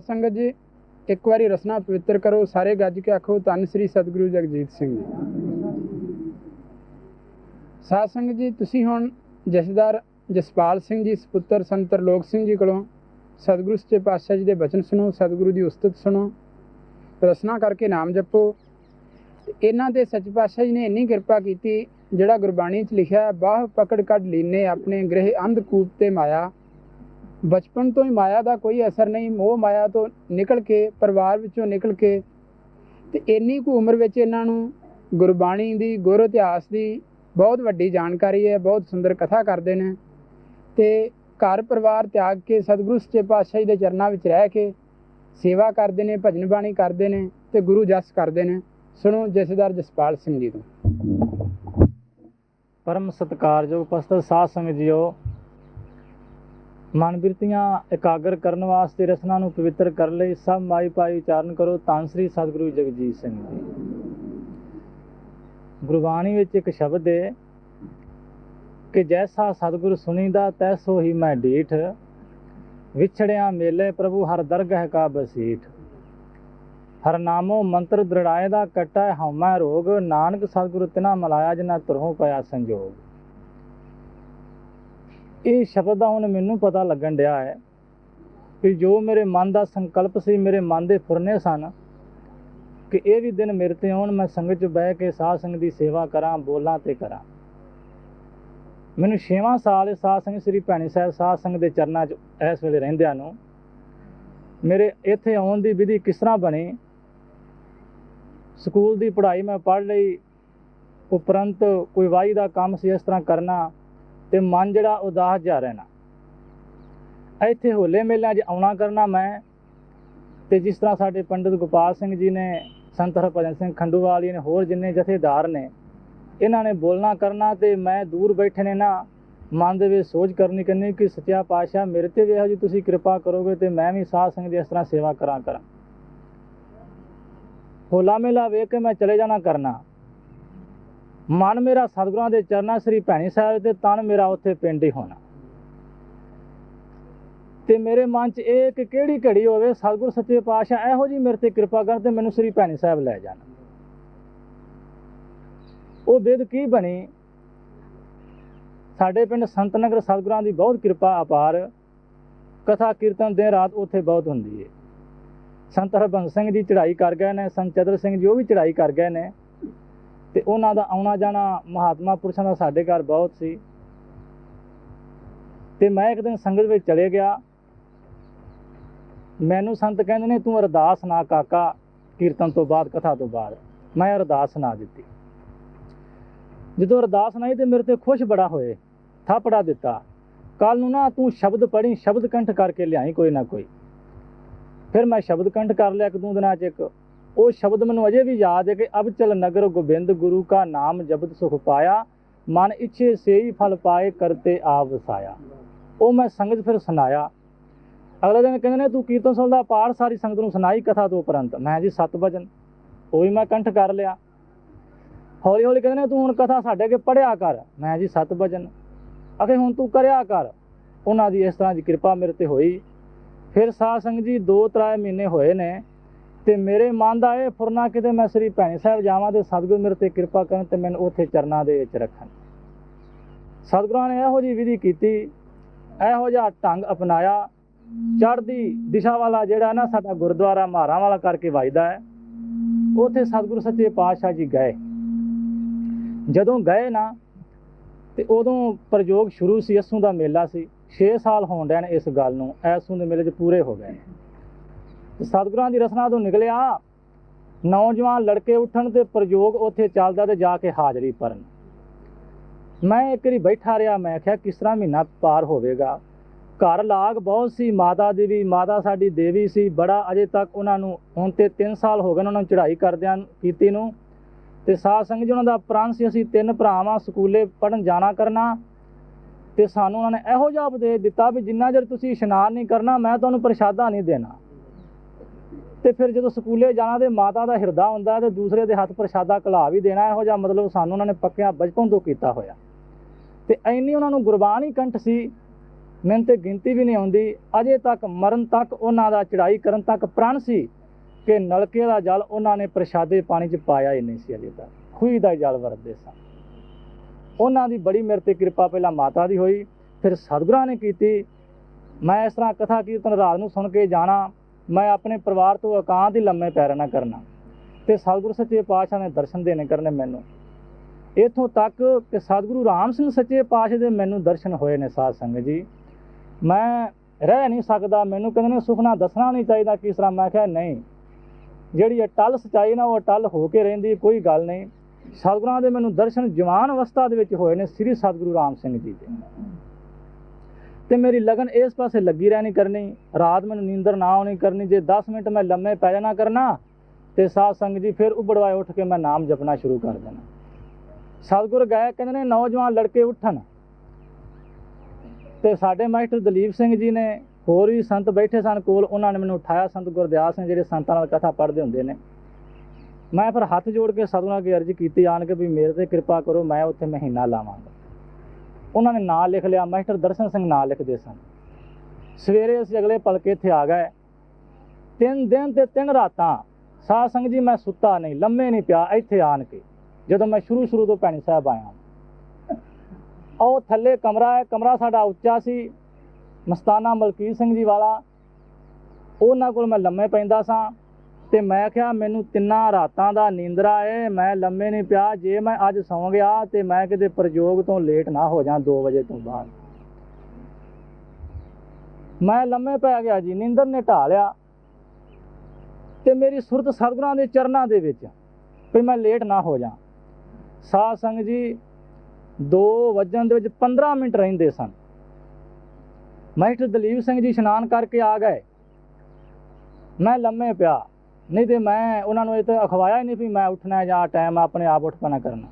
ਸੰਗਤ ਜੀ, ਇੱਕ ਵਾਰੀ ਰਸਨਾ ਪਵਿੱਤਰ ਕਰੋ, ਸਾਰੇ ਗੱਜ ਕੇ ਆਖੋ, ਧੰਨ ਸ੍ਰੀ ਸਤਿਗੁਰੂ ਜਗਜੀਤ ਸਿੰਘ ਜੀ। ਸਾਧ ਸੰਗਤ ਜੀ, ਤੁਸੀਂ ਹੁਣ ਜਥੇਦਾਰ ਜਸਪਾਲ ਸਿੰਘ ਜੀ, ਸੁਪੁੱਤਰ ਸੰਤ ਤਰਲੋਕ ਸਿੰਘ ਜੀ ਕੋਲੋਂ ਸਤਿਗੁਰੂ ਸੱਚੇ ਪਾਤਸ਼ਾਹ ਜੀ ਦੇ ਬਚਨ ਸੁਣੋ, ਸਤਿਗੁਰੂ ਦੀ ਉਸਤਤ ਸੁਣੋ, ਰਸਨਾ ਕਰਕੇ ਨਾਮ ਜਪੋ। ਇਹਨਾਂ ਦੇ ਸੱਚ ਪਾਤਸ਼ਾਹ ਜੀ ਨੇ ਇੰਨੀ ਕਿਰਪਾ ਕੀਤੀ, ਜਿਹੜਾ ਗੁਰਬਾਣੀ 'ਚ ਲਿਖਿਆ ਬਾਹ ਪਕੜ ਕੱਢ ਲੀਨੇ ਆਪਣੇ ਗ੍ਰਹਿ ਅੰਧ ਕੂਪ ਤੇ ਮਾਇਆ। ਬਚਪਨ ਤੋਂ ਹੀ ਮਾਇਆ ਦਾ ਕੋਈ ਅਸਰ ਨਹੀਂ, ਮੋਹ ਮਾਇਆ ਤੋਂ ਨਿਕਲ ਕੇ, ਪਰਿਵਾਰ ਵਿੱਚੋਂ ਨਿਕਲ ਕੇ ਤੇ ਇੰਨੀ ਕੁ ਉਮਰ ਵਿੱਚ ਇਹਨਾਂ ਨੂੰ ਗੁਰਬਾਣੀ ਦੀ, ਗੁਰ ਇਤਿਹਾਸ ਦੀ ਬਹੁਤ ਵੱਡੀ ਜਾਣਕਾਰੀ ਹੈ, ਬਹੁਤ ਸੁੰਦਰ ਕਥਾ ਕਰਦੇ ਨੇ ਤੇ ਘਰ ਪਰਿਵਾਰ ਤਿਆਗ ਕੇ ਸਤਿਗੁਰੂ ਸੱਚੇ ਪਾਤਸ਼ਾਹ ਜੀ ਦੇ ਚਰਨਾਂ ਵਿੱਚ ਰਹਿ ਕੇ ਸੇਵਾ ਕਰਦੇ ਨੇ, ਭਜਨ ਬਾਣੀ ਕਰਦੇ ਨੇ ਤੇ ਗੁਰੂ ਜਸ ਕਰਦੇ ਨੇ। ਸੁਣੋ ਜਥੇਦਾਰ ਜਸਪਾਲ ਸਿੰਘ ਜੀ ਤੋਂ। ਪਰਮ ਸਤਿਕਾਰਯੋਗ ਉਪਸਥਿਤ ਸਾਧ ਸੰਗਤ ਜੀਓ ਮਨ ਬਿਰਤੀਆਂ ਇਕਾਗਰ ਕਰਨ ਵਾਸਤੇ ਰਸਨਾ ਨੂੰ ਪਵਿੱਤਰ ਕਰਨ ਲਈ, ਸਭ ਮਾਈ ਪਾਈ ਉਚਾਰਨ ਕਰੋ ਧੰਨ ਸ੍ਰੀ ਸਤਿਗੁਰੂ ਜਗਜੀਤ ਸਿੰਘ ਜੀ। ਗੁਰਬਾਣੀ ਵਿੱਚ ਇੱਕ ਸ਼ਬਦ ਹੈ ਕਿ ਜੈਸਾ ਸਤਿਗੁਰ ਸੁਣੀਦਾ, ਤੈਸੋ ਹੀ ਮੈਂ ਡੀਠ ਵਿਛੜਿਆ ਮੇਲੇ ਪ੍ਰਭੂ, ਹਰ ਦਰਗਹ ਕਾ ਬਸੀਠ। ਹਰ ਨਾਮੋ ਮੰਤਰ ਦ੍ਰਿੜਾਏ ਦਾ ਕਟੈ, ਹਉਮੈ ਰੋਗ। ਨਾਨਕ ਸਤਿਗੁਰ ਤਿਨਾ ਮਲਾਇਆ ਜਿਨਾ ਤੁਰਹੋਂ ਪਿਆ ਸੰਜੋਗ। ਇਹ ਸ਼ਬਦ ਦਾ ਹੁਣ ਮੈਨੂੰ ਪਤਾ ਲੱਗਣ ਡਿਆ ਹੈ ਕਿ ਜੋ ਮੇਰੇ ਮਨ ਦਾ ਸੰਕਲਪ ਸੀ, ਮੇਰੇ ਮਨ ਦੇ ਫੁਰਨੇ ਸਨ, ਕਿ ਇਹ ਵੀ ਦਿਨ ਮੇਰੇ ਤੇ ਆਉਣ, ਮੈਂ ਸੰਗਤ 'ਚ ਬਹਿ ਕੇ ਸਾਧ ਸੰਗਤ ਦੀ ਸੇਵਾ ਕਰਾਂ, ਬੋਲਾਂ ਤੇ ਕਰਾਂ। ਮੈਨੂੰ 6ਵਾਂ ਸਾਲ ਇਹ ਸਾਧ ਸੰਗਤ ਸ੍ਰੀ ਭੈਣੀ ਸਾਹਿਬ ਸਾਧ ਸੰਗਤ ਦੇ ਚਰਨਾਂ 'ਚ ਇਸ ਵੇਲੇ ਰਹਿੰਦਿਆਂ ਨੂੰ ਮੇਰੇ ਇੱਥੇ ਆਉਣ ਦੀ ਵਿਧੀ ਕਿਸ ਤਰ੍ਹਾਂ ਬਣੀ? ਸਕੂਲ ਦੀ ਪੜ੍ਹਾਈ ਮੈਂ ਪੜ੍ਹ ਲਈ, ਉਪਰੰਤ ਕੋਈ ਵਾਈ ਦਾ ਕੰਮ ਸੀ ਇਸ ਤਰ੍ਹਾਂ ਕਰਨਾ ਤੇ ਮਨ ਜਿਹੜਾ ਉਦਾਸ ਜਾ ਰਹਿਣਾ। ਇੱਥੇ ਹੋਲੇ ਮੇਲਿਆਂ 'ਚ ਆਉਣਾ ਕਰਨਾ ਮੈਂ ਤੇ ਜਿਸ ਤਰ੍ਹਾਂ ਸਾਡੇ ਪੰਡਿਤ ਗੋਪਾਲ ਸਿੰਘ ਜੀ ਨੇ, ਸੰਤ ਹਰਭਜਨ ਸਿੰਘ ਖੰਡੂਵਾਲ ਜੀ ਨੇ, ਹੋਰ ਜਿੰਨੇ ਜਥੇਦਾਰ ਨੇ, ਇਹਨਾਂ ਨੇ ਬੋਲਣਾ ਕਰਨਾ ਤੇ ਮੈਂ ਦੂਰ ਬੈਠੇ ਨੇ ਨਾ, ਮਨ ਦੇ ਵਿੱਚ ਸੋਚ ਕਰਨੀ ਕਰਨੀ ਕਿ ਸੱਚਾ ਪਾਤਸ਼ਾਹ ਮੇਰੇ ਤੇ ਵੀ ਜੀ ਤੁਸੀਂ ਕਿਰਪਾ ਕਰੋਗੇ ਤੇ ਮੈਂ ਵੀ ਸਾਧ ਸੰਗਤ ਦੀ ਇਸ ਤਰ੍ਹਾਂ ਸੇਵਾ ਕਰਾਂ ਕਰਾਂ। ਹੋਲਾ ਮੇਲਾ ਵੇਖ ਕੇ ਮੈਂ ਚਲੇ ਜਾਣਾ ਕਰਨਾ। ਮਨ ਮੇਰਾ ਸਤਿਗੁਰਾਂ ਦੇ ਚਰਨਾਂ ਸ੍ਰੀ ਭੈਣੀ ਸਾਹਿਬ ਤੇ ਤਨ ਮੇਰਾ ਉੱਥੇ ਪਿੰਡ ਹੀ ਹੋਣਾ। ਤੇ ਮੇਰੇ ਮਨ 'ਚ ਇਹ ਕਿ ਕਿਹੜੀ ਘੜੀ ਹੋਵੇ, ਸਤਿਗੁਰ ਸੱਚੇ ਪਾਤਸ਼ਾਹ ਇਹੋ ਜੀ ਮੇਰੇ ਤੇ ਕਿਰਪਾ ਕਰਨ ਤੇ ਮੈਨੂੰ ਸ੍ਰੀ ਭੈਣੀ ਸਾਹਿਬ ਲੈ ਜਾਣ। ਉਹ ਬਿਦ ਕੀ ਬਣੀ? ਸਾਡੇ ਪਿੰਡ ਸੰਤਨਗਰ ਸਤਿਗੁਰਾਂ ਦੀ ਬਹੁਤ ਕਿਰਪਾ ਅਪਾਰ। ਕਥਾ ਕੀਰਤਨ ਦਿਨ ਰਾਤ ਉੱਥੇ ਬਹੁਤ ਹੁੰਦੀ ਹੈ ਸੰਤ ਹਰਬੰਸ ਸਿੰਘ ਜੀ ਚੜ੍ਹਾਈ ਕਰ ਗਏ ਨੇ, ਸੰਤ ਚਦਰ ਸਿੰਘ ਜੀ ਉਹ ਵੀ ਚੜ੍ਹਾਈ ਕਰ ਗਏ ਨੇ। ਤੇ ਉਹਨਾਂ ਦਾ ਆਉਣਾ ਜਾਣਾ ਮਹਾਤਮਾ ਪੁਰਸ਼ਾਂ ਦਾ ਸਾਡੇ ਘਰ ਬਹੁਤ ਸੀ। ਤੇ ਮੈਂ ਇੱਕ ਦਿਨ ਸੰਗਤ ਵਿੱਚ ਚਲੇ ਗਿਆ। ਮੈਨੂੰ ਸੰਤ ਕਹਿੰਦੇ ਨੇ, ਤੂੰ ਅਰਦਾਸ ਨਾ ਕਾਕਾ, ਕੀਰਤਨ ਤੋਂ ਬਾਅਦ, ਕਥਾ ਤੋਂ ਬਾਅਦ। ਮੈਂ ਅਰਦਾਸ ਨਾ ਦਿੱਤੀ। ਜਦੋਂ ਅਰਦਾਸ ਨਹੀਂ ਤੇ ਮੇਰੇ ਤੇ ਖੁਸ਼ ਬੜਾ ਹੋਏ, ਥਾਪੜਾ ਦਿੱਤਾ। ਕੱਲ ਨੂੰ ਨਾ ਤੂੰ ਸ਼ਬਦ ਪੜ੍ਹੀ, ਸ਼ਬਦ ਕੰਠ ਕਰਕੇ ਲਿਆਈ ਕੋਈ ਨਾ ਕੋਈ। ਫਿਰ ਮੈਂ ਸ਼ਬਦ ਕੰਠ ਕਰ ਲਿਆ ਇੱਕ ਦੋ ਦਿਨਾਂ 'ਚ ਇੱਕ। ਉਹ ਸ਼ਬਦ ਮੈਨੂੰ ਅਜੇ ਵੀ ਯਾਦ ਹੈ ਕਿ ਅਬ ਚਲ ਨਗਰ ਗੋਬਿੰਦ ਗੁਰੂ ਕਾ ਨਾਮ ਜਪਤ ਸੁਖ ਪਾਇਆ, ਮਨ ਇੱਛੇ ਸੇਈ ਫਲ ਪਾਏ ਕਰਤੇ ਆਪ ਵਸਾਇਆ ਉਹ ਮੈਂ ਸੰਗਤ ਫਿਰ ਸੁਣਾਇਆ। ਅਗਲੇ ਦਿਨ ਕਹਿੰਦੇ ਨੇ, ਤੂੰ ਕੀਰਤਨ ਸੁਣਦਾ ਪਾਠ ਸਾਰੀ ਸੰਗਤ ਨੂੰ ਸੁਣਾਈ ਕਥਾ ਤੋਂ ਉਪਰੰਤ। ਮੈਂ ਜੀ ਸਤ ਵਜਨ, ਉਹ ਵੀ ਮੈਂ ਕੰਠ ਕਰ ਲਿਆ। ਹੌਲੀ ਹੌਲੀ ਕਹਿੰਦੇ ਨੇ, ਤੂੰ ਹੁਣ ਕਥਾ ਸਾਡੇ ਅੱਗੇ ਪੜਿਆ ਕਰ। ਮੈਂ ਜੀ ਸਤ ਵਜਨ, ਅਖੇ ਹੁਣ ਤੂੰ ਕਰਿਆ ਕਰ। ਉਹਨਾਂ ਦੀ ਇਸ ਤਰ੍ਹਾਂ ਦੀ ਕਿਰਪਾ ਮੇਰੇ ਤੇ ਹੋਈ। ਫਿਰ ਸਾਧ ਸੰਗਤ ਜੀ ਦੋ ਤਰਾਏ ਮਹੀਨੇ ਹੋਏ ਨੇ। ਤੇ ਮੇਰੇ ਮਨ ਦਾ ਇਹ ਫੁਰਨਾ ਕਿਤੇ ਮੈਂ ਸ੍ਰੀ ਭੈਣੀ ਸਾਹਿਬ ਜਾਵਾਂ ਤੇ ਸਤਿਗੁਰ ਮੇਰੇ ਤੇ ਕਿਰਪਾ ਕਰਨ ਤੇ ਮੈਨੂੰ ਉੱਥੇ ਚਰਨਾਂ ਦੇ ਵਿੱਚ ਰੱਖਣ। ਸਤਿਗੁਰਾਂ ਨੇ ਇਹੋ ਜੀ ਵਿਧੀ ਕੀਤੀ, ਇਹੋ ਜਿਹਾ ਢੰਗ ਅਪਣਾਇਆ, ਚੜ੍ਹਦੀ ਦਿਸ਼ਾ ਵਾਲਾ ਜਿਹੜਾ ਨਾ ਸਾਡਾ ਗੁਰਦੁਆਰਾ ਮਾਰਾਂ ਵਾਲਾ ਕਰਕੇ ਵੱਜਦਾ ਹੈ, ਉੱਥੇ ਸਤਿਗੁਰੂ ਸੱਚੇ ਪਾਤਸ਼ਾਹ ਜੀ ਗਏ। ਜਦੋਂ ਗਏ ਨਾ, ਤੇ ਉਦੋਂ ਪ੍ਰਯੋਗ ਸ਼ੁਰੂ ਸੀ ਅਸੂ ਦਾ ਮੇਲਾ ਸੀ। 6 ਸਾਲ ਹੋਣ ਡਏ ਇਸ ਗੱਲ ਨੂੰ ਐਸੂ ਦੇ ਮੇਲੇ 'ਚ ਪੂਰੇ ਹੋ ਗਏ ਨੇ। ਸਤਿਗੁਰਾਂ ਦੀ ਰਸਨਾ ਤੋਂ ਨਿਕਲਿਆ, ਨੌਜਵਾਨ ਲੜਕੇ ਉੱਠਣ ਤੇ ਪ੍ਰਯੋਗ ਉੱਥੇ ਚੱਲਦਾ ਤੇ ਜਾ ਕੇ ਹਾਜ਼ਰੀ ਭਰਨ। ਮੈਂ ਇੱਕ ਵਾਰੀ ਬੈਠਾ ਰਿਹਾ, ਮੈਂ ਕਿਹਾ, ਕਿਸ ਤਰ੍ਹਾਂ ਮਹੀਨਾ ਪਾਰ ਹੋਵੇਗਾ? ਘਰ ਲਾਗ ਬਹੁਤ ਸੀ, ਮਾਤਾ ਦੀ ਵੀ, ਮਾਤਾ ਸਾਡੀ ਦੇਵੀ ਸੀ, ਬੜਾ ਅਜੇ ਤੱਕ ਉਹਨਾਂ ਨੂੰ, ਹੁਣ ਤੇ 3 ਸਾਲ ਹੋ ਗਏ ਨੇ ਉਹਨਾਂ ਨੂੰ ਚੜ੍ਹਾਈ ਕਰਦਿਆਂ ਕੀਤੀ ਨੂੰ। ਤੇ ਸਾਧ ਸੰਗਤ ਜੀ, ਉਹਨਾਂ ਦਾ ਪ੍ਰਾਣ ਸੀ, ਅਸੀਂ ਤਿੰਨ ਭਰਾਵਾਂ ਸਕੂਲੇ ਪੜਨ ਜਾਣਾ ਕਰਨਾ। ਤੇ ਸਾਨੂੰ ਉਹਨਾਂ ਨੇ ਇਹੋ ਜਿਹਾ ਉਪਦੇਸ਼ ਦਿੱਤਾ ਵੀ ਜਿੰਨਾ ਚਿਰ ਤੁਸੀਂ ਇਸ਼ਨਾਨ ਨਹੀਂ ਕਰਨਾ, ਮੈਂ ਤੁਹਾਨੂੰ ਪ੍ਰਸ਼ਾਦਾ ਨਹੀਂ ਦੇਣਾ। ਤੇ ਫਿਰ ਜਦੋਂ ਸਕੂਲੇ ਜਾਣਾ ਤੇ ਮਾਤਾ ਦਾ ਹਿਰਦਾ ਹੁੰਦਾ ਤੇ ਦੂਸਰੇ ਦੇ ਹੱਥ ਪ੍ਰਸ਼ਾਦਾ ਕਲਾ ਵੀ ਦੇਣਾ, ਇਹੋ ਜਿਹਾ ਮਤਲਬ ਸਾਨੂੰ ਉਹਨਾਂ ਨੇ ਪੱਕਿਆ ਬਚਪਨ ਤੋਂ ਕੀਤਾ ਹੋਇਆ। ਤੇ ਐਨੀ ਉਹਨਾਂ ਨੂੰ ਗੁਰਬਾਣੀ ਕੰਠ ਸੀ, ਮੈਨੂੰ ਤੇ ਗਿਣਤੀ ਵੀ ਨਹੀਂ ਆਉਂਦੀ। ਅਜੇ ਤੱਕ ਮਰਨ ਤੱਕ ਉਹਨਾਂ ਦਾ ਚੜਾਈ ਕਰਨ ਤੱਕ ਪ੍ਰਣ ਸੀ ਕਿ ਨਲਕੇ ਦਾ ਜਲ ਉਹਨਾਂ ਨੇ ਪ੍ਰਸ਼ਾਦੇ ਪਾਣੀ 'ਚ ਪਾਇਆ ਹੀ ਨਹੀਂ ਸੀ ਅਜੇ ਤੱਕ। ਖੂਹੀ ਦਾ ਹੀ ਜਲ ਵਰਤਦੇ ਸਨ। ਉਹਨਾਂ ਦੀ ਬੜੀ ਮੇਰੇ ਤੇ ਕਿਰਪਾ ਪਹਿਲਾਂ ਮਾਤਾ ਦੀ ਹੋਈ, ਫਿਰ ਸਤਿਗੁਰਾਂ ਨੇ ਕੀਤੀ। ਮੈਂ ਇਸ ਤਰ੍ਹਾਂ ਕਥਾ ਕੀਰਤਨ ਰਾਤ ਨੂੰ ਸੁਣ ਕੇ ਜਾਣਾ ਮੈਂ ਆਪਣੇ ਪਰਿਵਾਰ ਤੋਂ ਇਕਾਂਤ ਹੀ ਲੰਮੇ ਪੈਰ ਨਾ ਕਰਨਾ। ਤੇ ਸਤਿਗੁਰੂ ਸੱਚੇ ਪਾਤਸ਼ਾਹ ਨੇ ਦਰਸ਼ਨ ਦੇਣੇ ਕਰਨੇ ਮੈਨੂੰ। ਇਥੋਂ ਤੱਕ ਕਿ ਸਤਿਗੁਰੂ ਰਾਮ ਸਿੰਘ ਸੱਚੇ ਪਾਤਸ਼ਾਹ ਦੇ ਮੈਨੂੰ ਦਰਸ਼ਨ ਹੋਏ ਨੇ ਸਾਧ ਸੰਗਤ ਜੀ। ਮੈਂ ਰਹਿ ਨਹੀਂ ਸਕਦਾ, ਮੈਨੂੰ ਕਹਿੰਦੇ ਨੇ ਸੁਖਨਾ ਦੱਸਣਾ ਨਹੀਂ ਚਾਹੀਦਾ ਕਿਸ ਤਰ੍ਹਾਂ। ਮੈਂ ਕਿਹਾ ਨਹੀਂ, ਜਿਹੜੀ ਅਟਲ ਸਚਾਈ ਨਾ ਉਹ ਅਟਲ ਹੋ ਕੇ ਰਹਿੰਦੀ, ਕੋਈ ਗੱਲ ਨਹੀਂ। ਸਤਿਗੁਰਾਂ ਦੇ ਮੈਨੂੰ ਦਰਸ਼ਨ ਜਵਾਨ ਅਵਸਥਾ ਦੇ ਵਿੱਚ ਹੋਏ ਨੇ ਸ੍ਰੀ ਸਤਿਗੁਰੂ ਰਾਮ ਸਿੰਘ ਜੀ ਦੇ। ਤੇ ਮੇਰੀ ਲਗਨ ਇਸ ਪਾਸੇ ਲੱਗੀ ਰਹਿਣੀ ਕਰਨੀ। ਰਾਤ ਮੈਨੂੰ ਨੀਂਦਰ ਨਾ ਆਉਣੀ ਕਰਨੀ, ਜੇ 10 ਮਿੰਟ ਮੈਂ ਲੰਮੇ ਪੈ ਜਾਣਾ ਕਰਨਾ, ਤੇ ਸਾਧ ਸੰਗਤ ਜੀ ਫਿਰ ਉਬੜਵਾਏ ਉੱਠ ਕੇ ਮੈਂ ਨਾਮ ਜਪਣਾ ਸ਼ੁਰੂ ਕਰ ਦੇਣਾ। ਸਤਿਗੁਰ ਗਏ ਕਹਿੰਦੇ ਨੇ, ਨੌਜਵਾਨ ਲੜਕੇ ਉੱਠਣ। ਤੇ ਸਾਡੇ ਮਾਸਟਰ ਦਲੀਪ ਸਿੰਘ ਜੀ ਨੇ ਹੋਰ ਵੀ ਸੰਤ ਬੈਠੇ ਸਨ ਕੋਲ, ਉਹਨਾਂ ਨੇ ਮੈਨੂੰ ਉਠਾਇਆ। ਸੰਤ ਗੁਰਦਿਆਸ ਸਿੰਘ ਜਿਹੜੇ ਸੰਤਾਂ ਨਾਲ ਕਥਾ ਪੜ੍ਹਦੇ ਹੁੰਦੇ ਨੇ। ਮੈਂ ਫਿਰ ਹੱਥ ਜੋੜ ਕੇ ਸਤਿਗੁਰਾਂ ਅੱਗੇ ਅਰਜ਼ ਕੀਤੀ, ਆਣ ਕੇ ਵੀ ਮੇਰੇ ਤੇ ਕਿਰਪਾ ਕਰੋ, ਮੈਂ ਉੱਥੇ ਮਹੀਨਾ ਲਾਵਾਂਗਾ। ਉਹਨਾਂ ਨੇ ਨਾਂ ਲਿਖ ਲਿਆ, ਮਾਸਟਰ ਦਰਸ਼ਨ ਸਿੰਘ ਨਾਂ ਲਿਖਦੇ ਸਨ। ਸਵੇਰੇ ਅਸੀਂ ਅਗਲੇ ਪਲਕੇ ਇੱਥੇ ਆ ਗਏ। ਤਿੰਨ ਦਿਨ ਤੇ ਤਿੰਨ ਰਾਤਾਂ, ਸਾਧ ਸੰਗਤ ਜੀ, ਮੈਂ ਸੁੱਤਾ ਨਹੀਂ, ਲੰਮੇ ਨਹੀਂ ਪਿਆ ਇੱਥੇ ਆਣ ਕੇ, ਜਦੋਂ ਮੈਂ ਸ਼ੁਰੂ ਸ਼ੁਰੂ ਤੋਂ ਭੈਣੀ ਸਾਹਿਬ ਆਇਆ ਉਹ ਥੱਲੇ ਕਮਰਾ ਹੈ, ਕਮਰਾ ਸਾਡਾ ਉੱਚਾ ਸੀ, ਮਸਤਾਨਾ ਮਲਕੀਤ ਸਿੰਘ ਜੀ ਵਾਲਾ। ਉਹਨਾਂ ਕੋਲ ਮੈਂ ਲੰਮੇ ਪੈਂਦਾ ਸਾਂ। ਤੇ ਮੈਂ ਕਿਹਾ, ਮੈਨੂੰ ਤਿੰਨਾਂ ਰਾਤਾਂ ਦਾ ਨੀਂਦਰਾ ਏ, ਮੈਂ ਲੰਮੇ ਨਹੀਂ ਪਿਆ, ਜੇ ਮੈਂ ਅੱਜ ਸੌਂ ਗਿਆ ਤੇ ਮੈਂ ਕਿਤੇ ਪ੍ਰਯੋਗ ਤੋਂ ਲੇਟ ਨਾ ਹੋ ਜਾ 2 ਵਜੇ ਤੋਂ ਬਾਅਦ। ਮੈਂ ਲੰਮੇ ਪੈ ਗਿਆ ਜੀ, ਨੀਂਦਰ ਨੇ ਢਾ ਲਿਆ ਤੇ ਮੇਰੀ ਸੁਰਤ ਸਤਿਗੁਰਾਂ ਦੇ ਚਰਨਾਂ ਦੇ ਵਿੱਚ, ਵੀ ਮੈਂ ਲੇਟ ਨਾ ਹੋ ਜਾ। ਸਾਧ ਸੰਗਤ ਜੀ 2 ਵਜਣ ਦੇ ਵਿੱਚ 15 ਮਿੰਟ ਰਹਿੰਦੇ ਸਨ। ਮਾਸਟਰ ਦਲੀਪ ਸਿੰਘ ਜੀ ਇਸ਼ਨਾਨ ਕਰਕੇ ਆ ਗਏ। ਮੈਂ ਲੰਮੇ ਪਿਆ। ਨਹੀਂ ਤੇ ਮੈਂ ਉਹਨਾਂ ਨੂੰ ਇਹ ਤਾਂ ਅਖਵਾਇਆ ਹੀ ਨਹੀਂ ਵੀ ਮੈਂ ਉੱਠਣਾ ਜਾਂ ਟਾਈਮ ਆਪਣੇ ਆਪ ਉੱਠ ਪੈਣਾ ਕਰਨਾ।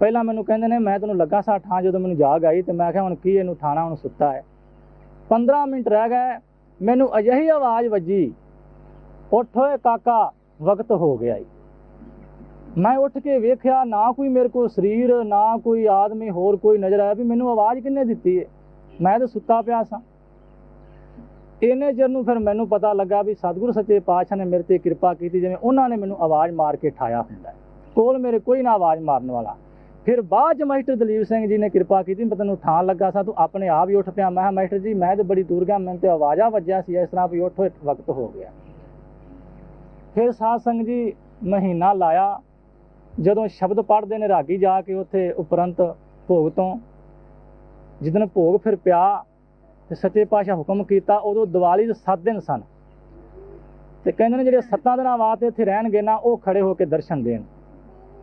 ਪਹਿਲਾਂ ਮੈਨੂੰ ਕਹਿੰਦੇ ਨੇ, ਮੈਂ ਤੈਨੂੰ ਲੱਗਾ ਸਾਂ ਠਾਂ ਜਦੋਂ ਮੈਨੂੰ ਜਾਗ ਆਈ ਤੇ ਮੈਂ ਕਿਹਾ ਹੁਣ ਕੀ ਇਹਨੂੰ ਠਾਣਾ ਹੁਣ ਸੁੱਤਾ ਹੈ। 15 ਮਿੰਟ ਰਹਿ ਗਏ, ਮੈਨੂੰ ਅਜਿਹੀ ਆਵਾਜ਼ ਵੱਜੀ, ਉੱਠ ਓਏ ਕਾਕਾ, ਵਕਤ ਹੋ ਗਿਆ ਈ। ਮੈਂ ਉੱਠ ਕੇ ਵੇਖਿਆ, ਨਾ ਕੋਈ ਮੇਰੇ ਕੋਲ ਸਰੀਰ, ਨਾ ਕੋਈ ਆਦਮੀ, ਹੋਰ ਕੋਈ ਨਜ਼ਰ ਆਇਆ ਵੀ ਮੈਨੂੰ ਆਵਾਜ਼ ਕਿੰਨੇ ਦਿੱਤੀ ਹੈ ਮੈਂ ਤਾਂ ਸੁੱਤਾ ਪਿਆ ਸਾਂ। ਇਹਨੇ ਜਰ ਨੂੰ ਫਿਰ ਮੈਨੂੰ ਪਤਾ ਲੱਗਾ ਵੀ ਸਤਿਗੁਰੂ ਸੱਚੇ ਪਾਤਸ਼ਾਹ ਨੇ ਮੇਰੇ ਤੇ ਕਿਰਪਾ ਕੀਤੀ, ਜਿਵੇਂ ਉਹਨਾਂ ਨੇ ਮੈਨੂੰ ਆਵਾਜ਼ ਮਾਰ ਕੇ ਠਾਇਆ ਹੁੰਦਾ ਕੋਲ ਮੇਰੇ ਕੋਈ ਨਾ ਆਵਾਜ਼ ਮਾਰਨ ਵਾਲਾ। ਫਿਰ ਬਾਅਦ ਚ ਮਾਸਟਰ ਦਲੀਪ ਸਿੰਘ ਜੀ ਨੇ ਕਿਰਪਾ ਕੀਤੀ, ਮੈਂ ਤੈਨੂੰ ਠਾਣ ਲੱਗਾ ਸਾਂ, ਤੂੰ ਆਪਣੇ ਆਪ ਹੀ ਉੱਠ ਪਿਆ। ਮੈਂ ਕਿਹਾ, ਮਾਸਟਰ ਜੀ, ਮੈਂ ਤੇ ਬੜੀ ਦੂਰ ਗਿਆ, ਮੈਨੂੰ ਤੇ ਆਵਾਜ਼ਾ ਵੱਜਿਆ ਸੀ, ਇਸ ਤਰ੍ਹਾਂ ਵੀ ਉੱਠ ਵਕਤ ਹੋ ਗਿਆ। ਫਿਰ ਸਾਧ ਸੰਗ ਜੀ ਮਹੀਨਾ ਲਾਇਆ। ਜਦੋਂ ਸ਼ਬਦ ਪੜ੍ਹਦੇ ਨੇ ਰਾਗੀ ਜਾ ਕੇ ਉੱਥੇ ਉਪਰੰਤ ਭੋਗ ਤੋਂ ਜਿੱਦਣ ਭੋਗ ਫਿਰ ਪਿਆ ਤੇ ਸੱਚੇ ਪਾਤਸ਼ਾਹ ਹੁਕਮ ਕੀਤਾ, ਉਦੋਂ ਦੀਵਾਲੀ ਦੇ 7 ਦਿਨ ਸਨ। ਤੇ ਕਹਿੰਦੇ ਨੇ ਜਿਹੜੇ 7 ਦਿਨਾਂ ਬਾਅਦ ਇੱਥੇ ਰਹਿਣਗੇ ਨਾ, ਉਹ ਖੜੇ ਹੋ ਕੇ ਦਰਸ਼ਨ ਦੇਣ।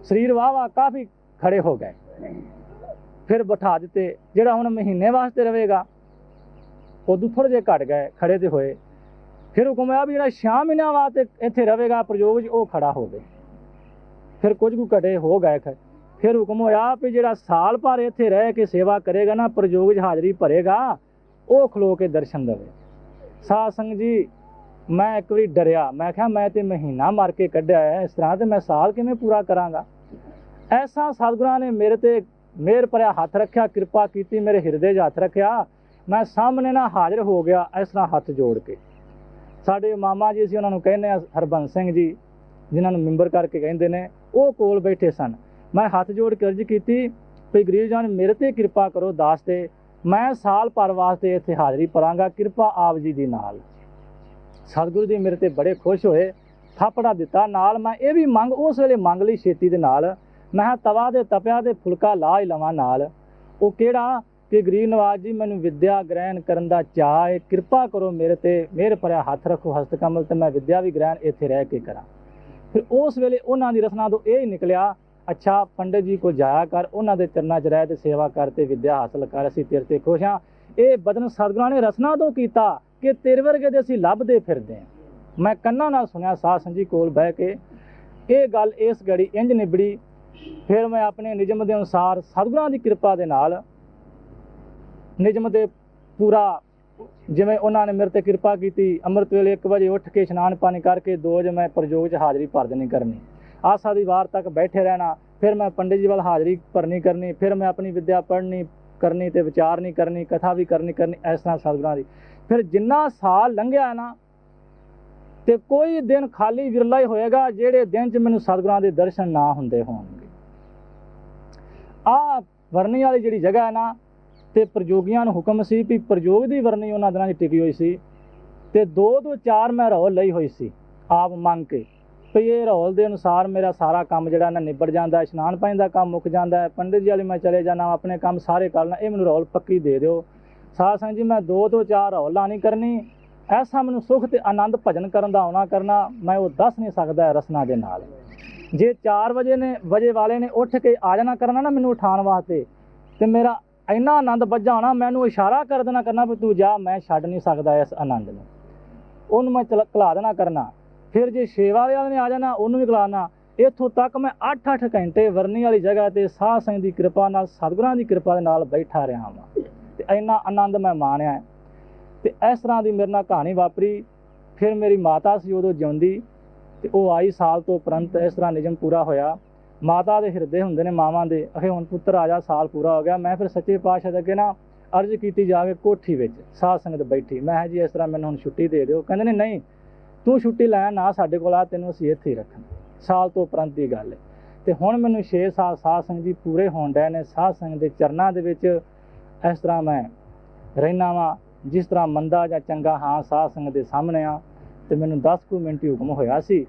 ਸਰੀਰ ਵਾਹ ਵਾਹ ਕਾਫੀ ਖੜੇ ਹੋ ਗਏ। ਫਿਰ ਬਿਠਾ ਦਿੱਤੇ। ਜਿਹੜਾ ਹੁਣ ਮਹੀਨੇ ਵਾਸਤੇ ਰਹੇਗਾ ਉਦੋਂ ਥੋੜੇ ਜਿਹਾ ਘਟ ਗਏ, ਖੜੇ ਤੇ ਹੋਏ। ਫਿਰ ਹੁਕਮ ਆਇਆ ਵੀ ਜਿਹੜਾ 6 ਮਹੀਨਿਆਂ ਵਾਸਤੇ ਇੱਥੇ ਰਹੇਗਾ, ਪ੍ਰਯੋਗ 'ਚ ਉਹ ਖੜਾ ਹੋ ਗਏ ਫਿਰ ਕੁਝ ਕੁ ਘਟੇ ਹੋ ਗਏ ਫਿਰ ਹੁਕਮ ਹੋਇਆ ਵੀ ਜਿਹੜਾ ਸਾਲ ਭਰ ਇੱਥੇ ਰਹਿ ਕੇ ਸੇਵਾ ਕਰੇਗਾ ਨਾ, ਪ੍ਰਯੋਗ 'ਚ ਹਾਜ਼ਰੀ ਭਰੇਗਾ ਉਹ ਖਲੋ ਕੇ ਦਰਸ਼ਨ ਦੇਵੇ। ਸਾਧ ਸੰਗਤ ਜੀ, ਮੈਂ ਇੱਕ ਵਾਰੀ ਡਰਿਆ। ਮੈਂ ਕਿਹਾ, ਮੈਂ ਤੇ ਮਹੀਨਾ ਮਾਰ ਕੇ ਕੱਢਿਆ ਹੈ। ਇਸ ਤਰ੍ਹਾਂ ਤੇ ਮੈਂ ਸਾਲ ਕਿਵੇਂ ਪੂਰਾ ਕਰਾਂਗਾ? ਐਸਾ ਸਤਿਗੁਰਾਂ ਨੇ ਮੇਰੇ ਤੇ ਮਿਹਰ ਭਰਿਆ ਹੱਥ ਰੱਖਿਆ, ਕਿਰਪਾ ਕੀਤੀ, ਮੇਰੇ ਹਿਰਦੇ 'ਚ ਹੱਥ ਰੱਖਿਆ। ਮੈਂ ਸਾਹਮਣੇ ਨਾ ਹਾਜ਼ਰ ਹੋ ਗਿਆ ਇਸ ਤਰ੍ਹਾਂ ਹੱਥ ਜੋੜ ਕੇ। ਸਾਡੇ ਮਾਮਾ ਜੀ ਸੀ ਉਹਨਾਂ ਨੂੰ ਕਹਿੰਦੇ ਆ ਹਰਬੰਸ ਸਿੰਘ ਜੀ, ਜਿਨ੍ਹਾਂ ਨੂੰ ਮੈਂਬਰ ਕਰਕੇ ਕਹਿੰਦੇ ਨੇ, ਉਹ ਕੋਲ ਬੈਠੇ ਸਨ। ਮੈਂ ਹੱਥ ਜੋੜ ਕੇ ਅਰਜ਼ ਕੀਤੀ ਵੀ ਗਰੀਬ ਜਾਨ, ਮੇਰੇ ਤੇ ਕਿਰਪਾ ਕਰੋ ਦਾਸ ਤੇ ਮੈਂ ਸਾਲ ਭਰ ਵਾਸਤੇ ਇੱਥੇ ਹਾਜ਼ਰੀ ਭਰਾਂਗਾ, ਕਿਰਪਾ ਆਪ ਜੀ ਦੀ ਨਾਲ। ਸਤਿਗੁਰੂ ਜੀ ਮੇਰੇ ਤੇ ਬੜੇ ਖੁਸ਼ ਹੋਏ, ਥਾਪੜਾ ਦਿੱਤਾ ਨਾਲ। ਮੈਂ ਇਹ ਵੀ ਮੰਗ, ਉਸ ਵੇਲੇ ਮੰਗ ਲਈ ਛੇਤੀ ਦੇ ਨਾਲ। ਮੈਂ ਤਵਾ ਦੇ ਤਪਿਆ ਤੇ ਫੁਲਕਾ ਲਾ ਹੀ ਲਵਾਂ ਨਾਲ। ਉਹ ਕਿਹੜਾ ਕਿ ਗਰੀਬ ਨਵਾਜ ਜੀ, ਮੈਨੂੰ ਵਿਦਿਆ ਗ੍ਰਹਿਣ ਕਰਨ ਦਾ ਚਾਅ ਹੈ। ਕਿਰਪਾ ਕਰੋ ਮੇਰੇ ਤੇ ਮੇਰੇ ਭਰਿਆ ਹੱਥ ਰੱਖੋ ਹਸਤ ਕਮਲ ਤੇ ਮੈਂ ਵਿਦਿਆ ਵੀ ਗ੍ਰਹਿਣ ਇੱਥੇ ਰਹਿ ਕੇ ਕਰਾਂ। ਫਿਰ ਉਸ ਵੇਲੇ ਉਹਨਾਂ ਦੀ ਰਸਨਾ ਤੋਂ ਇਹ ਹੀ ਨਿਕਲਿਆ ਅੱਛਾ, ਪੰਡਤ ਜੀ ਕੋ ਜਾਇਆ ਕਰ, ਉਹਨਾਂ ਦੇ ਚਰਨਾਂ 'ਚ ਰਹਿ ਤੇ ਸੇਵਾ ਕਰ ਤੇ ਵਿਦਿਆ ਹਾਸਲ ਕਰ, ਅਸੀਂ ਤੇਰੇ ਤੇ ਖੁਸ਼ ਹਾਂ। ਇਹ ਬਦਨ ਸਤਿਗੁਰਾਂ ਨੇ ਰਸਨਾ ਤੋਂ ਕੀਤਾ ਕਿ ਤੇਰੇ ਵਰਗੇ ਦੇ ਅਸੀਂ ਲੱਭਦੇ ਫਿਰਦੇ ਹਾਂ। ਮੈਂ ਕੰਨਾਂ ਨਾਲ ਸੁਣਿਆ, ਸਾਧ ਸੰਜੀ ਕੋਲ ਬਹਿ ਕੇ ਇਹ ਗੱਲ ਇਸ ਗੜੀ ਇੰਜ ਨਿਬੜੀ, ਫਿਰ ਮੈਂ ਆਪਣੇ ਨਿਯਮ ਦੇ ਅਨੁਸਾਰ ਸਤਿਗੁਰਾਂ ਦੀ ਕਿਰਪਾ ਦੇ ਨਾਲ ਨਿਯਮ ਦੇ ਪੂਰਾ ਜਿਵੇਂ ਉਹਨਾਂ ਨੇ ਮੇਰੇ ਤੇ ਕਿਰਪਾ ਕੀਤੀ, ਅੰਮ੍ਰਿਤ ਵੇਲੇ 1 ਵਜੇ ਉੱਠ ਕੇ ਇਸ਼ਨਾਨ ਪਾਣੀ ਕਰਕੇ 2 ਵਜੇ ਮੈਂ ਪ੍ਰਯੋਗ 'ਚ ਹਾਜ਼ਰੀ ਭਰ ਦੇਣੀ ਕਰਨੀ। ਆਸਾ ਦੀ ਵਾਰ ਤੱਕ ਬੈਠੇ ਰਹਿਣਾ, ਫਿਰ ਮੈਂ ਪੰਡਿਤ ਜੀ ਵੱਲ ਹਾਜ਼ਰੀ ਭਰਨੀ ਕਰਨੀ, ਫਿਰ ਮੈਂ ਆਪਣੀ ਵਿਦਿਆ ਪੜ੍ਹਨੀ ਕਰਨੀ ਤੇ ਵਿਚਾਰ ਨਹੀਂ ਕਰਨੀ, ਕਥਾ ਵੀ ਕਰਨੀ ਕਰਨੀ, ਇਸ ਤਰ੍ਹਾਂ ਸਤਿਗੁਰਾਂ ਦੀ। ਫਿਰ ਜਿੰਨਾ ਸਾਲ ਲੰਘਿਆ ਨਾ, ਤੇ ਕੋਈ ਦਿਨ ਖਾਲੀ ਵਿਰਲਾ ਹੀ ਹੋਏਗਾ, ਜਿਹੜੇ ਦਿਨ 'ਚ ਮੈਨੂੰ ਸਤਿਗੁਰਾਂ ਦੇ ਦਰਸ਼ਨ ਨਾ ਹੁੰਦੇ ਹੋਣਗੇ। ਆ ਵਰਨੀ ਵਾਲੀ ਜਿਹੜੀ ਜਗ੍ਹਾ ਹੈ ਨਾ, ਤੇ ਪ੍ਰਯੋਗੀਆਂ ਨੂੰ ਹੁਕਮ ਸੀ ਵੀ ਪ੍ਰਯੋਗ ਦੀ ਵਰਨੀ ਉਹਨਾਂ ਦਿਨਾਂ 'ਚ ਟਿਕੀ ਹੋਈ ਸੀ, ਤੇ ਦੋ ਤੋਂ ਚਾਰ ਮੈਂ ਰੋਲ ਲਈ ਹੋਈ ਸੀ, ਆਪ ਮੰਗ ਕੇ। ਵੀ ਇਹ ਰੋਲ ਦੇ ਅਨੁਸਾਰ ਮੇਰਾ ਸਾਰਾ ਕੰਮ ਜਿਹੜਾ ਨਾ ਨਿਬੜ ਜਾਂਦਾ, ਇਸ਼ਨਾਨ ਪਾਣੀ ਦਾ ਕੰਮ ਮੁੱਕ ਜਾਂਦਾ ਪੰਡਿਤ ਜੀ ਵਾਲੀ ਮੈਂ ਚਲੇ ਜਾਣਾ ਆਪਣੇ ਕੰਮ ਸਾਰੇ ਕਰ ਲਾਂ ਇਹ ਮੈਨੂੰ ਰੌਲ ਪੱਕੀ ਦੇ ਦਿਓ। ਸਾਧ ਸੰਗਤ ਜੀ, ਮੈਂ ਦੋ ਤੋਂ ਚਾਰ ਰੋਲਾਂ ਨਹੀਂ ਕਰਨੀ, ਐਸਾ ਮੈਨੂੰ ਸੁਖ ਤੇ ਆਨੰਦ ਭਜਨ ਕਰਨ ਦਾ ਆਉਣਾ ਕਰਨਾ, ਮੈਂ ਉਹ ਦੱਸ ਨਹੀਂ ਸਕਦਾ ਰਸਨਾ ਦੇ ਨਾਲ। ਜੇ 4 ਵਜੇ ਨੇ, ਵਜੇ ਵਾਲੇ ਨੇ ਉੱਠ ਕੇ ਆ ਜਾਣਾ ਕਰਨਾ ਨਾ ਮੈਨੂੰ ਉਠਾਉਣ ਵਾਸਤੇ, ਤੇ ਮੇਰਾ ਇੰਨਾ ਆਨੰਦ ਵੱਜਾ ਹੋਣਾ ਮੈਨੂੰ ਇਸ਼ਾਰਾ ਕਰ ਦੇਣਾ ਕਰਨਾ ਵੀ ਤੂੰ ਜਾ, ਮੈਂ ਛੱਡ ਨਹੀਂ ਸਕਦਾ ਇਸ ਆਨੰਦ ਨੂੰ। ਉਹਨੂੰ ਮੈਂ ਚਲ, ਕਲਾ ਦੇਣਾ ਕਰਨਾ। ਫਿਰ ਜੇ ਸ਼ੇਵਾ ਵਾਲਿਆਂ ਨੇ ਆ ਜਾਣਾ, ਉਹਨੂੰ ਵੀ ਕਲਾਣਾ ਇੱਥੋਂ ਤੱਕ ਮੈਂ 8-8 ਘੰਟੇ ਵਰਨੀ ਵਾਲੀ ਜਗ੍ਹਾ ਤੇ ਸਾਧ ਸੰਗਤ ਦੀ ਕਿਰਪਾ ਨਾਲ, ਸਤਿਗੁਰਾਂ ਦੀ ਕਿਰਪਾ ਦੇ ਨਾਲ ਬੈਠਾ ਰਿਹਾ ਹਾਂ ਤੇ ਇੰਨਾ ਆਨੰਦ ਮੈਂ ਮਾਣਿਆ ਹੈ। ਤੇ ਇਸ ਤਰ੍ਹਾਂ ਦੀ ਮੇਰੇ ਨਾਲ ਕਹਾਣੀ ਵਾਪਰੀ। ਫਿਰ ਮੇਰੀ ਮਾਤਾ ਸੀ, ਉਦੋਂ ਜਿਉਂਦੀ। ਤੇ ਉਹ ਆਈ ਸਾਲ ਤੋਂ ਉਪਰੰਤ ਇਸ ਤਰ੍ਹਾਂ ਨਿਯਮ ਪੂਰਾ ਹੋਇਆ। ਮਾਤਾ ਦੇ ਹਿਰਦੇ ਹੁੰਦੇ ਨੇ ਮਾਵਾਂ ਦੇ। ਅਖੇ ਹੁਣ ਪੁੱਤਰ ਆ ਜਾ, ਸਾਲ ਪੂਰਾ ਹੋ ਗਿਆ। ਮੈਂ ਫਿਰ ਸੱਚੇ ਪਾਤਸ਼ਾਹ ਦੇ ਅੱਗੇ ਨਾ ਅਰਜ਼ ਕੀਤੀ ਜਾ ਕੇ ਕੋਠੀ ਵਿੱਚ ਸਾਧ ਸੰਗਤ ਬੈਠੀ। ਮੈਂ ਕਿਹਾ ਜੀ, ਇਸ ਤਰ੍ਹਾਂ ਮੈਨੂੰ ਹੁਣ ਛੁੱਟੀ ਦੇ ਦਿਓ। ਕਹਿੰਦੇ ਨੇ, ਨਹੀਂ ਤੂੰ ਛੁੱਟੀ ਲੈ, ਨਾ ਸਾਡੇ ਕੋਲ ਆ, ਤੈਨੂੰ ਅਸੀਂ ਇੱਥੇ ਹੀ ਰੱਖਣਾ ਸਾਲ ਤੋਂ ਉਪਰੰਤ ਦੀ ਗੱਲ ਹੈ। ਤੇ ਹੁਣ ਮੈਨੂੰ 6 ਸਾਲ ਸਾਧ ਸੰਗਤ ਜੀ ਪੂਰੇ ਹੋਣ ਡਏ ਨੇ। ਸਾਧ ਸੰਗਤ ਦੇ ਚਰਨਾਂ ਦੇ ਵਿੱਚ ਇਸ ਤਰ੍ਹਾਂ ਮੈਂ ਰਹਿਣਾ ਵਾਂ, ਜਿਸ ਤਰ੍ਹਾਂ ਮੰਦਾ ਜਾਂ ਚੰਗਾ ਹਾਂ ਸਾਧ ਸੰਗਤ ਦੇ ਸਾਹਮਣੇ ਆ। ਤੇ ਮੈਨੂੰ 10 ਕੁ ਮਿੰਟ ਹੀ ਹੁਕਮ ਹੋਇਆ ਸੀ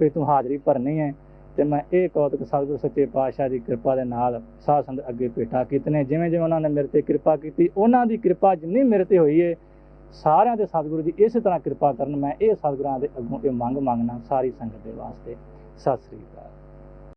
ਵੀ ਤੂੰ ਹਾਜ਼ਰੀ ਭਰਨੀ ਹੈ। ਤੇ ਮੈਂ ਇਹ ਕੌਤਕ ਸਤਿਗੁਰ ਸੱਚੇ ਪਾਤਸ਼ਾਹ ਦੀ ਕਿਰਪਾ ਦੇ ਨਾਲ ਸਾਧ ਸੰਗਤ ਅੱਗੇ ਭੇਟਾ ਕੀਤੇ ਨੇ ਜਿਵੇਂ ਜਿਵੇਂ ਉਹਨਾਂ ਨੇ ਮੇਰੇ ਤੇ ਕਿਰਪਾ ਕੀਤੀ, ਉਹਨਾਂ ਦੀ ਕਿਰਪਾ ਜਿੰਨੀ ਮੇਰੇ ਤੇ ਹੋਈ ਏ ਸਾਰਿਆਂ ਦੇ ਸਤਿਗੁਰੂ ਜੀ ਇਸੇ ਤਰ੍ਹਾਂ ਕਿਰਪਾ ਕਰਨ ਮੈਂ ਇਹ ਸਤਿਗੁਰਾਂ ਦੇ ਅੱਗੋਂ ਇਹ ਮੰਗ ਮੰਗਣਾ ਸਾਰੀ ਸੰਗਤ ਦੇ ਵਾਸਤੇ। ਸਤਿ ਸ੍ਰੀ ਅਕਾਲ।